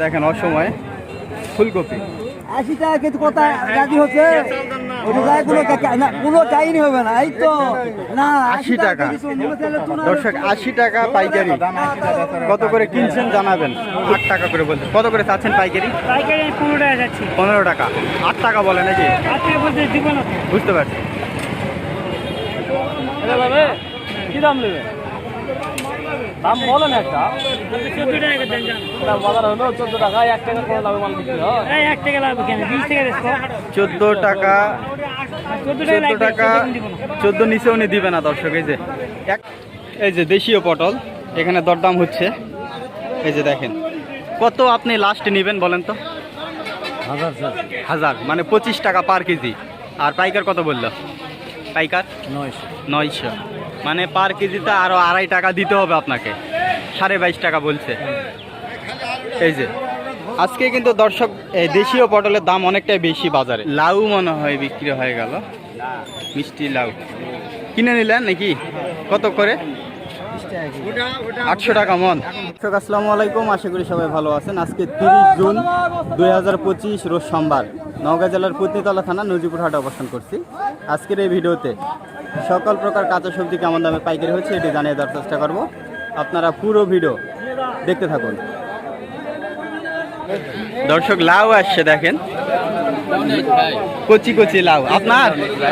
দেখেন অসময়ে ফুলকপি। আশি টাকা কিন্তু কোথায় রাজি হচ্ছে? কোনো চাইনি হবে না এই তো। না আশি টাকা দর্শক আশি টাকা পাইকারি। কত করে কিনছেন জানাবেন। আট টাকা করে বলছেন কত করে চাচ্ছেন পাইকারি? পাইকারি পনেরো টাকা যাচ্ছি। পনেরো টাকা। আট টাকা বলে নাকি? আজকে বলতে দিব না তো। বুঝতে পারছি। কি দাম নেবে? দাম বলেন একটা। বাজার হলো চোদ্দ টাকা এক টাকা করে লাভে মাল বিক্রি হয় এক টাকা লাগবে কেন? বিশ টাকা চোদ্দ টাকা চোদ্দ টাকা নিচে উনি দিবে না। দর্শক এই যে। এক এই যে দেশীয় পটল এখানে দরদাম হচ্ছে। এই যে দেখেন কত আপনি লাস্ট নেবেন বলেন তো? হাজার হাজার মানে পঁচিশ টাকা পার কেজি। আর পাইকার কত বলল? পাইকার? নয়শো। নয়শো। মানে পার কেজিতে আরও আড়াই টাকা দিতে হবে আপনাকে। সাড়ে বাইশ টাকা বলছে। এই যে আজকে কিন্তু দর্শক এই দেশীয় পটলের দাম অনেকটাই বেশি বাজারে। লাউ মনে হয় বিক্রি হয়ে গেল। মিষ্টি লাউ। কিনে নিলেন নাকি? কত করে? আটশো টাকা মন। দর্শক আসসালামু আলাইকুম আশা করি সবাই ভালো আছেন। আজকে তিরিশ জুন দুই হাজার পঁচিশ রোজ সোমবার নওগাঁ জেলার পুতনিতলা থানা নজিপুর হাটে অবস্থান করছি। আজকের এই ভিডিওতে সকল প্রকার কাঁচা সবজি কেমন দামে পাইকারি হচ্ছে এটি জানিয়ে দেওয়ার চেষ্টা করব। আপনারা পুরো ভিডিও দেখতে থাকুন। দর্শক, লাউ আসছে, দেখেন। কচি কচি লাউ। আপনার?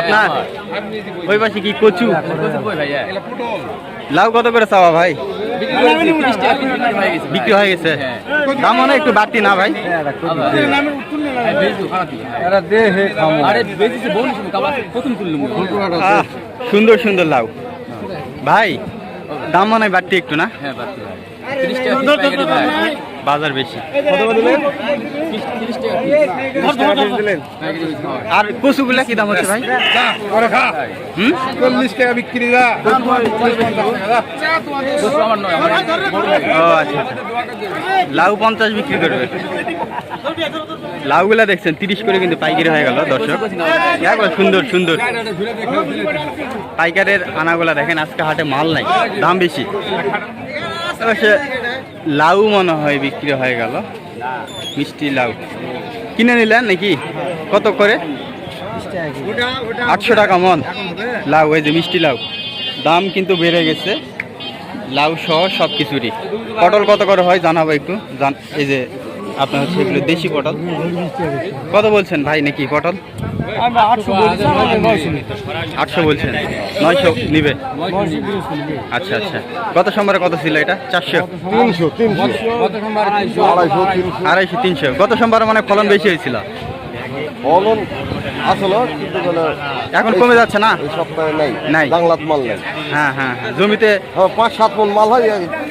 আপনার? ওই পাশে কি কচু? লাউ কত করে চাওয়া ভাই? বিক্রি হয়ে গেছে। দাম মনে একটু বাড়তি না ভাই? সুন্দর সুন্দর লাউ। ভাই, দাম মনে হয় বাড়তি একটু না? বাজার বেশি। আর কচুগুলা কি দাম হচ্ছে ভাই? হুম? চল্লিশ টাকা বিক্রি আচ্ছা আচ্ছা। লাউ পঞ্চাশ বিক্রি করবে। লাউগুলা দেখছেন তিরিশ করে কিন্তু পাইকারি হয়ে গেল দর্শক। একবার সুন্দর সুন্দর। পাইকারের আনাগুলা দেখেন আজকে হাটে মাল নাই দাম বেশি। লাউ মনে হয় বিক্রি হয়ে গেল। মিষ্টি লাউ। কিনে নিলেন নাকি? কত করে? আটশো টাকা মন। লাউ, এই যে মিষ্টি লাউ। দাম কিন্তু বেড়ে গেছে। লাউ সহ সব কিছুরই পটল কত করে হয় জানাব একটু? এই যে আপনার হচ্ছে এগুলো দেশি পটল। কত বলছেন ভাই নাকি পটল? আটশো বলছেন। নয়শো নিবে? আচ্ছা আচ্ছা। গত সোমবারে কত ছিল এটা? চারশো? আড়াইশো, তিনশো। গত সোমবারে মানে ফলন বেশি হয়েছিল? ফলন আসলে কিন্তু এখন কমে যাচ্ছে না? এই সপ্তাহে নাই। নাই। বাংলাত মাল নাই। হ্যাঁ হ্যাঁ হ্যাঁ। জমিতে হ্যাঁ, পাঁচ সাত মন মাল হয়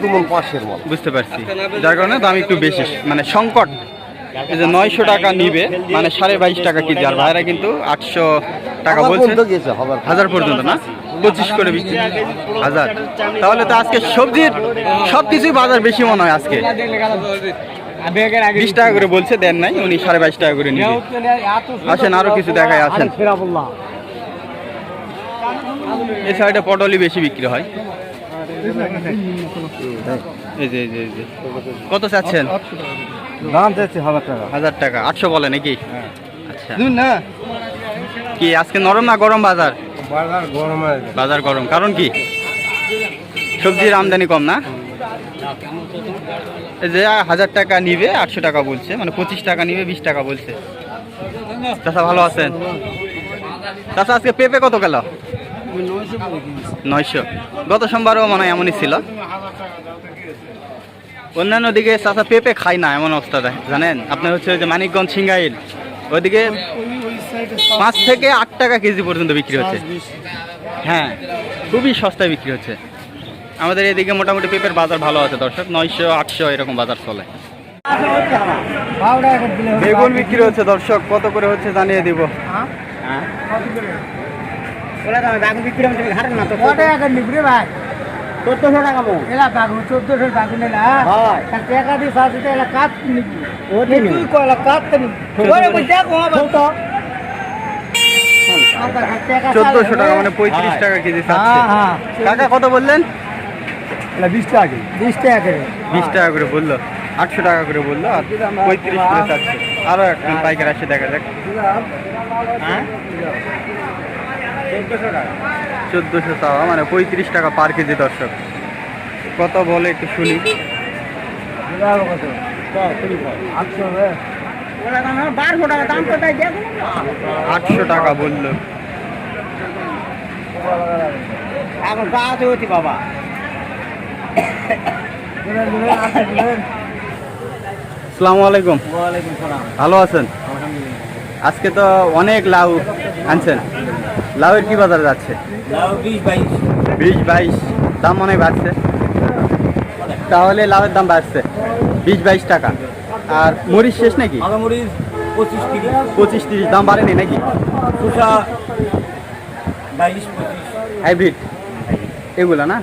দু মন পাঁচশের মাল। বুঝতে পারছি। যার কারণে দাম একটু বেশি। মানে সংকট। এই যে নয়শো টাকা নিবে মানে সাড়ে বাইশ টাকা কেজি। আর ভাইরা কিন্তু আটশো টাকা বলছে। হাজার পর্যন্ত। না? পঁচিশ করে বিক্রি। হাজার। তাহলে তো আজকে সবজির সব কিছুই বাজার বেশি মনে হয় আজকে। বিশ টাকা করে বলছে দেন নাই উনি সাড়ে বাইশ টাকা করে নিবে। আসেন আরও কিছু দেখায় আসেন। এই সাইডে পটলই বেশি বিক্রি হয়। এই যে এই যে এই যে। কত চাচ্ছেন? দাম হাজার টাকা। হাজার টাকা আটশো বলে নাকি? আচ্ছা। না। কি আজকে নরম না গরম বাজার? বাজার গরম বাজার গরম। কারণ কি? সবজির আমদানি কম না? যে হাজার টাকা নিবে, আটশো টাকা বলছে মানে পঁচিশ টাকা নিবে, বিশ টাকা বলছে। চাষা ভালো আছেন? চাষা আজকে পেঁপে কত গেল? নয়শো। গত সোমবারও মনে হয় এমনই ছিল। অন্যান্য দিকে চাষা পেঁপে খায় না, এমন অবস্থা দেখ- জানেন? আপনার হচ্ছে যে মানিকগঞ্জ সিঙ্গাইল। ওইদিকে পাঁচ থেকে আট টাকা কেজি পর্যন্ত বিক্রি হচ্ছে। হ্যাঁ খুবই সস্তায় বিক্রি হচ্ছে। আমাদের এদিকে মোটামুটি পেঁপের বাজার ভালো আছে দর্শক। নয়শো আটশো এরকম বাজার চলে। বেগুন বিক্রি হচ্ছে দর্শক। কত করে হচ্ছে জানিয়ে দিব। চোদ্দশো টাকা হয়। বলতো চোদ্দশো টাকা মানে পঁয়ত্রিশ টাকা কেজি হ্যাঁ হ্যাঁ। কাকা কত বললেন? এলা বিশ টাকা বিশ টাকা করে। বিশ টাকা করে বলল আটশো টাকা করে বলল আর পঁয়ত্রিশ করে চাচ্ছে। আরও একজন পাইকার আসে দেখা যাক। হ্যাঁ? চোদ্দোশো চাওয়া মানে পঁয়ত্রিশ টাকা পার কেজি দর্শক। কত বলে একটু শুনি। টাকা আটশো টাকা বলল। এখন গাছ হয়েছে বাবা। আসসালামু আলাইকুম। ভালো আছেন? আজকে তো অনেক লাউ আনছেন। লাউয়ের কি বাজার যাচ্ছে? বিশ বাইশ। দাম অনেক বাড়ছে। তাহলে লাউয়ের দাম বাড়ছে। বিশ বাইশ টাকা। আর মরিচ শেষ নাকি? পঁচিশ তিরিশ। দাম বাড়েনি নাকি? হাইব্রিড। এগুলো না?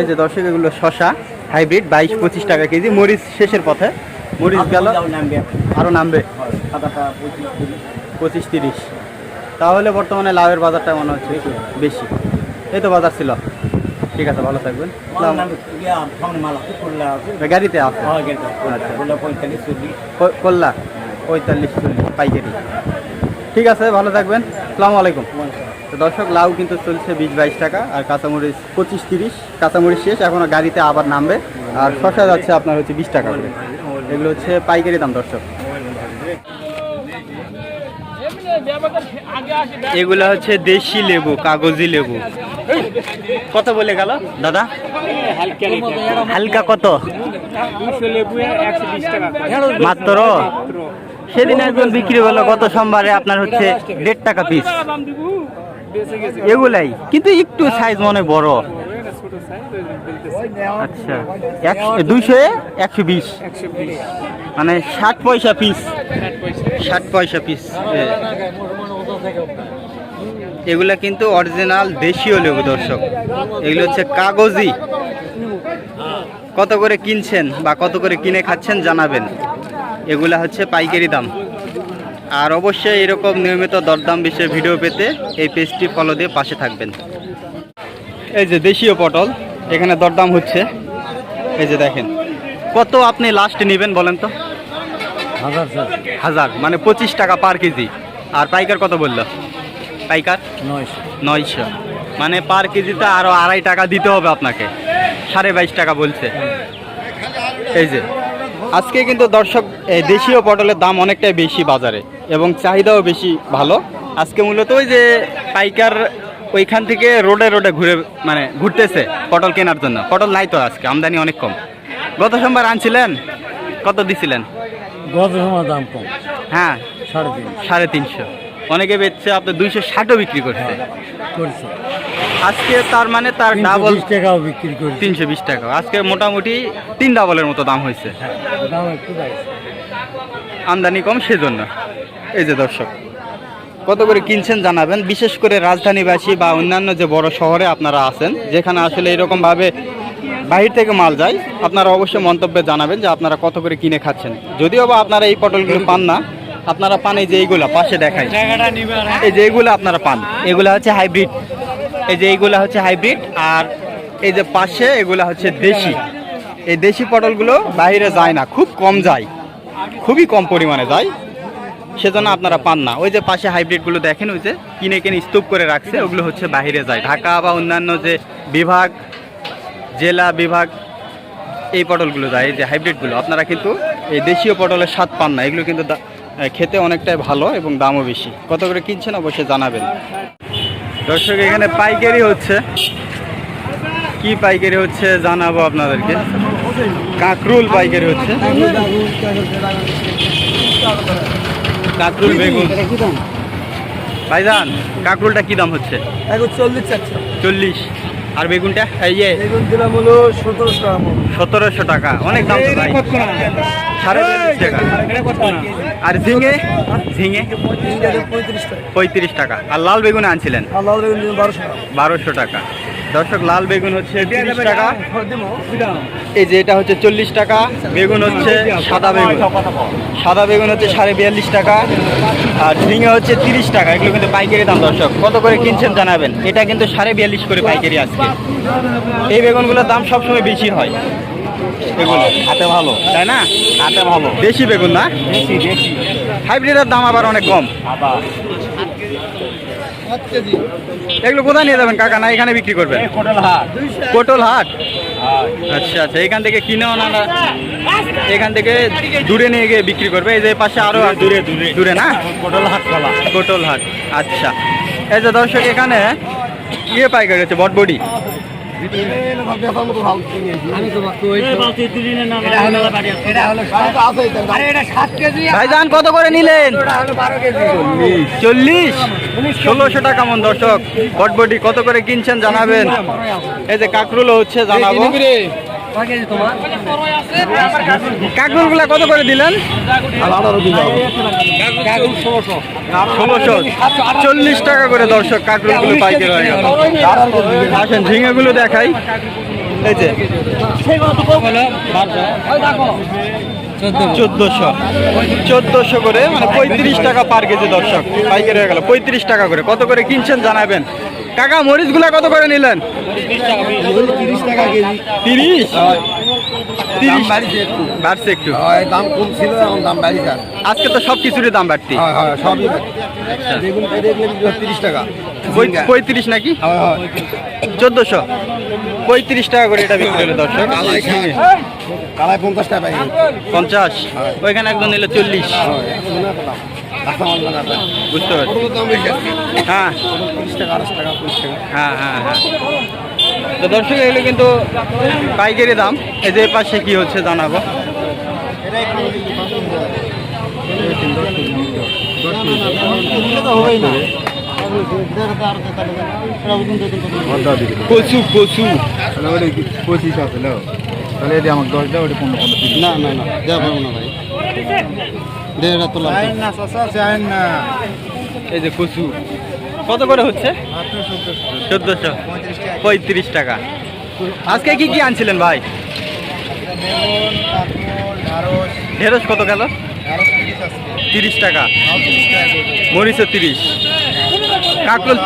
এই যে দর্শক এগুলো শশা হাইব্রিড বাইশ পঁচিশ টাকা কেজি। মরিচ শেষের পথে। মরিচ গেল। নামবে। আরও নামবে। পঁচিশ তিরিশ। তাহলে বর্তমানে লাউয়ের বাজারটা মনে হচ্ছে বেশি। এই তো বাজার ছিল। ঠিক আছে ভালো থাকবেন। গাড়িতে আছে? আচ্ছা। পঁয়তাল্লিশ চল্লিশ। করলা পঁয়তাল্লিশ চল্লিশ পাইকারি। ঠিক আছে ভালো থাকবেন। আসসালামু আলাইকুম। তো দর্শক, লাউ কিন্তু চলছে বিশ বাইশ টাকা আর কাঁচামরিচ পঁচিশ তিরিশ। কাঁচামরিচ শেষ, এখনও গাড়িতে আবার নামবে। আর শশা যাচ্ছে আপনার হচ্ছে বিশ টাকা করে। এগুলো হচ্ছে পাইকারি দাম, দর্শক। এগুলো হচ্ছে দেশি লেবু, কাগজি লেবু। কত বলে গেল? দাদা? হালকা কত? মাত্র? সেদিন একজন বিক্রি হলো গত সোমবারে আপনার হচ্ছে দেড় টাকা পিস এগুলাই। কিন্তু একটু সাইজ মনে বড়। আচ্ছা। দুইশো একশো বিশ। মানে ষাট পয়সা পিস ষাট পয়সা। পিস এগুলা কিন্তু অরিজিনাল দেশীয় লেবু দর্শক। এগুলো হচ্ছে কাগজি। কত করে কিনছেন বা কত করে কিনে খাচ্ছেন জানাবেন। এগুলা হচ্ছে পাইকারি দাম। আর অবশ্যই এরকম নিয়মিত দরদাম বিষয়ে ভিডিও পেতে এই পেজটি ফলো দিয়ে পাশে থাকবেন। এই যে দেশীয় পটল এখানে দরদাম হচ্ছে। এই যে দেখেন কত আপনি লাস্ট নেবেন বলেন তো? হাজার হাজার মানে পঁচিশ টাকা পার কেজি। আর পাইকার কত বলল? পাইকার? নয়শো। নয়শো। মানে পার কেজিতে আরও আড়াই টাকা দিতে হবে আপনাকে। সাড়ে বাইশ টাকা বলছে। এই যে আজকে কিন্তু দর্শক দেশীয় পটলের দাম অনেকটাই বেশি বাজারে। এবং চাহিদাও বেশি ভালো। আজকে মূলত ওই যে পাইকার ওইখান থেকে রোডে রোডে ঘুরে মানে ঘুরতেছে পটল কেনার জন্য। পটল নাই তো আজকে আমদানি অনেক কম। গত সোমবার আনছিলেন? কত দিছিলেন? গত সময় দাম কম। হ্যাঁ। সাড়ে তিন সাড়ে তিনশো। অনেকে বেচছে আপনার দুইশো ষাটও বিক্রি করছে। করছে। আজকে তার মানে তার ডাবল টাকাও বিক্রি করছে। তিনশো বিশ টাকা আজকে মোটামুটি তিন ডাবলের মতো দাম হয়েছে। দাম একটু আমদানি কম সেজন্য। এই যে দর্শক কত করে কিনছেন জানাবেন। বিশেষ করে রাজধানীবাসী বা অন্যান্য যে বড় শহরে আপনারা আছেন যেখানে আসলে এরকমভাবে বাহির থেকে মাল যায় আপনারা অবশ্যই মন্তব্যে জানাবেন যে আপনারা কত করে কিনে খাচ্ছেন। যদিও বা আপনারা এই পটলগুলো পান না আপনারা পান এই যে এইগুলা পাশে দেখায় এই যে এইগুলো আপনারা পান। এগুলা হচ্ছে হাইব্রিড। এই যে এইগুলা হচ্ছে হাইব্রিড আর এই যে পাশে এগুলা হচ্ছে দেশি। এই দেশি পটলগুলো বাইরে যায় না খুব কম যায়। খুবই কম পরিমাণে যায়। সেজন্য আপনারা পান না। ওই যে পাশে হাইব্রিডগুলো দেখেন, ওই যে কিনে কিনে স্তূপ করে রাখছে, ওগুলো হচ্ছে বাইরে যায়। ঢাকা বা অন্যান্য যে বিভাগ, জেলা বিভাগ, এই পটলগুলো যায়, এই যে হাইব্রিডগুলো। আপনারা কিন্তু এই দেশীয় পটলের স্বাদ পান না। এগুলো কিন্তু খেতে অনেকটাই ভালো এবং দামও বেশি। কত করে কিনছেন অবশ্যই জানাবেন। দর্শক, এখানে পাইকারি হচ্ছে। কি পাইকারি হচ্ছে জানাব আপনাদেরকে। কাঁকরুল পাইকারি হচ্ছে। কাঁকরুল বেগুন। ভাইজান কাঁকরুলটা কি দাম হচ্ছে? এখন চল্লিশ চল্লিশ। আর বেগুনটা? এই যে বেগুন দিলাম হলো সতেরোশো টাকা সতেরোশো টাকা। অনেক দাম তো ভাই। সাড়ে বিয়াল্লিশ টাকা। আর ঝিঙে? ঝিঙে? পঁয়ত্রিশ টাকা। পঁয়ত্রিশ টাকা। আর লাল বেগুন আনছিলেন? লাল বেগুন বারোশো টাকা। বারোশো টাকা। দর্শক লাল বেগুন হচ্ছে তিরিশ টাকা। এই যে এটা হচ্ছে চল্লিশ টাকা বেগুন হচ্ছে সাদা বেগুন। সাদা বেগুন হচ্ছে সাড়ে বিয়াল্লিশ টাকা আর ঝিঙে হচ্ছে তিরিশ টাকা এগুলো কিন্তু পাইকারি দাম দর্শক। কত করে কিনছেন জানাবেন? এটা কিন্তু সাড়ে বিয়াল্লিশ করে পাইকারি আজকে। এই বেগুনগুলোর দাম সবসময় বেশি হয়। এগুলো হাতে ভালো। তাই না? হাতে ভালো। দেশি বেগুন না? বেশি বেশি। হাইব্রিডের দাম আবার অনেক কম। আবার। এগুলো কোথায় নিয়ে যাবেন? কাকা না এখানে বিক্রি করবেন? পটল হাট। কোটল হাট? আচ্ছা আচ্ছা এখান থেকে কিনে ওনারা এখান থেকে দূরে নিয়ে গিয়ে বিক্রি করবে? এই যে পাশে আরও দূরে দূরে দূরে। না? পটল হাট পটল কোটল হাট আচ্ছা। এই যে দর্শক এখানে ইয়ে পাইকার হচ্ছে বটবডি। কত করে নিলেন? চল্লিশ? ষোলোশো টাকা মন, দর্শক। বটবটি কত করে কিনছেন জানাবেন। এই যে কাকরুলো হচ্ছে, জানাব। কয় কেজি তোমার? কাকরুলগুলা কত করে দিলেন? ষোলোশো। চল্লিশ টাকা করে দর্শক কাকরুলগুলো পাইকারি হয়ে গেল। আসেন ঝিঙে গুলো দেখাই। এই যে চোদ্দশো। চোদ্দশো করে মানে পঁয়ত্রিশ টাকা পার কেজি দর্শক। পাইকারি হয়ে গেল পঁয়ত্রিশ টাকা করে। কত করে কিনছেন জানাবেন? কাকা মরিচগুলা কত করে নিলেন? তিরিশ তিরিশ। বাড়িছে একটু। বাড়ছে একটু। হয় দাম কম ছিল এখন দাম বাড়িছে আজকে তো সব কিছুরই দাম বাড়তি। হয় হয় সবই বেগুন কেটে দেখলে তিরিশ টাকা। পঁয়ত্রিশ নাকি? হয় হয়। চোদ্দশো। পঁয়ত্রিশ টাকা করে এটা বিক্রি হলো দর্শক। কালাই পঞ্চাশ টাকা পঞ্চাশ। ওইখানে একজন নিল চল্লিশ। বুঝতে পারছি। দাম হ্যাঁ। টাকা? হ্যাঁ হ্যাঁ হ্যাঁ। তো দর্শক এগুলো কিন্তু পাইকারি দাম। এই যে পাশে কি হচ্ছে জানাব। কচু কচু। পঁচিশ আছে তাহলে এটি আমার দশ দেওয়া ওটি পনেরো পনেরো না না না দেওয়া পারব না ভাই। দেড়টা তোলা না শশা চাই না। এই যে কচু। কত করে হচ্ছে? চোদ্দশো। পঁয়ত্রিশ টাকা। আজকে কি কি আনছিলেন ভাই? ঢেঁড়স কত গেল? তিরিশ টাকা। মরিচও তিরিশ। কাঁকরোল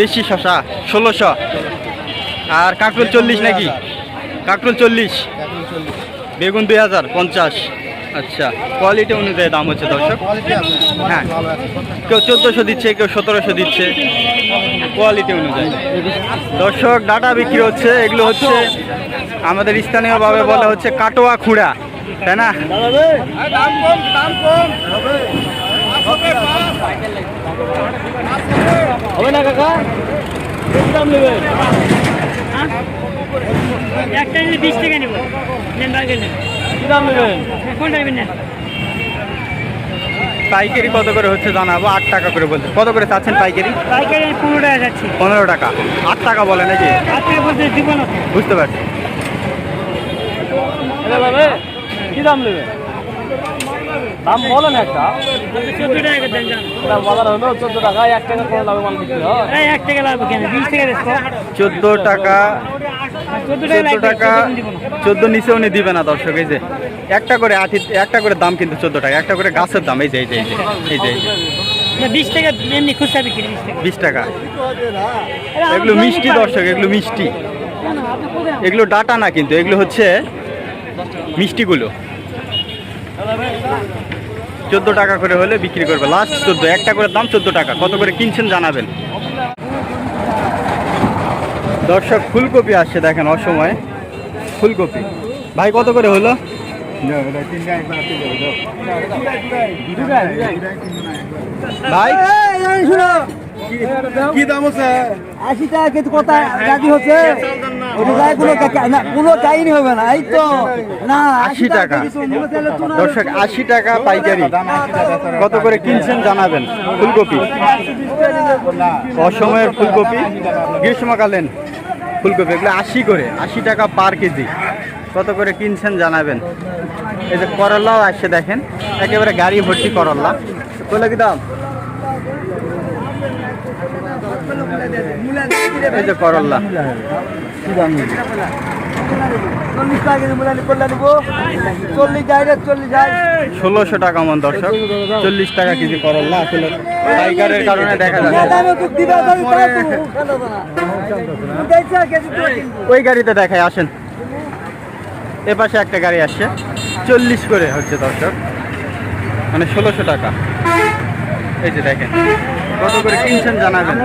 দেশি শশা ষোলোশো। আর কাঁকরোল চল্লিশ নাকি? কাঁকরোল চল্লিশ। বেগুন দুই হাজার, পঞ্চাশ। আচ্ছা কোয়ালিটি অনুযায়ী দাম হচ্ছে দর্শক। হ্যাঁ কেউ চোদ্দোশো দিচ্ছে কেউ সতেরোশো দিচ্ছে কোয়ালিটি অনুযায়ী। দর্শক ডাটা বিক্রি হচ্ছে এগুলো হচ্ছে আমাদের স্থানীয়ভাবে বলা হচ্ছে কাটোয়া খুঁড়া তাই না? হবে না কাকা? দাম নেবেন একটা নিলে বিশ টাকা নিব নেন পাইকারি কত করে হচ্ছে জানাব? আট টাকা করে বলছে। কত করে চাচ্ছেন পাইকারি? পাইকারি পনেরো টাকা যাচ্ছি। পনেরো টাকা। আট টাকা বলে নাকি? বুঝতে পারছি। কি দাম নেবেন দাম বলেন একটা। চোদ্দ টাকা দেন যান এটা হলো চোদ্দ টাকা এক টাকা কোনো দামে মাল বিক্রি হয়। এক টাকা লাগবে কেন? বিশ টাকা দেখো চোদ্দ টাকা চোদ্দ টাকা চোদ্দ নিচে উনি দিবে না। দর্শক এই যে। একটা করে আঠি একটা করে দাম কিন্তু চোদ্দ টাকা একটা করে গাছের দাম এই যে এই যে এই যে এই যে এই যে। না, বিশ টাকা এমনি খুচরা বিক্রি বিশ টাকা। বিশ টাকা। এগুলো মিষ্টি দর্শক এগুলো মিষ্টি। এগুলো ডাটা না কিন্তু এগুলো হচ্ছে মিষ্টিগুলো। চোদ্দ টাকা করে হলে বিক্রি করবে লাস্ট চোদ্দ একটা করে দাম চোদ্দ টাকা। কত করে কিনছেন জানাবেন। দর্শক ফুলকপি আসছে দেখেন অসময়ে। ফুলকপি। ভাই কত করে হলো? ভাই? কি দাম আছে আশি টাকা কেজি কথা রাজি হচ্ছে? কোনো হবে না এই তো। না আশি টাকা। দর্শক আশি টাকা পাইকারি। কত করে কিনছেন জানাবেন। ফুলকপি। অসময়ের ফুলকপি। গ্রীষ্মকালীন। ফুলকপি এগুলো আশি করে আশি টাকা পার কেজি। কত করে কিনছেন জানাবেন। এই যে করল্লাও আসছে দেখেন একেবারে গাড়ি ভর্তি করল্লা বলে কি দাম? এই যে করল্লা ষোলোশো টাকা মন দর্শক। চল্লিশ টাকা কেজি করল্লা আসলে পাইকারের কারণে দেখা যাচ্ছে। ওই গাড়িতে দেখায় আসেন। এপাশে পাশে একটা গাড়ি আসছে। চল্লিশ করে হচ্ছে দর্শক মানে ষোলোশো টাকা। এই যে দেখেন, কত করে কিনছেন জানাবেন?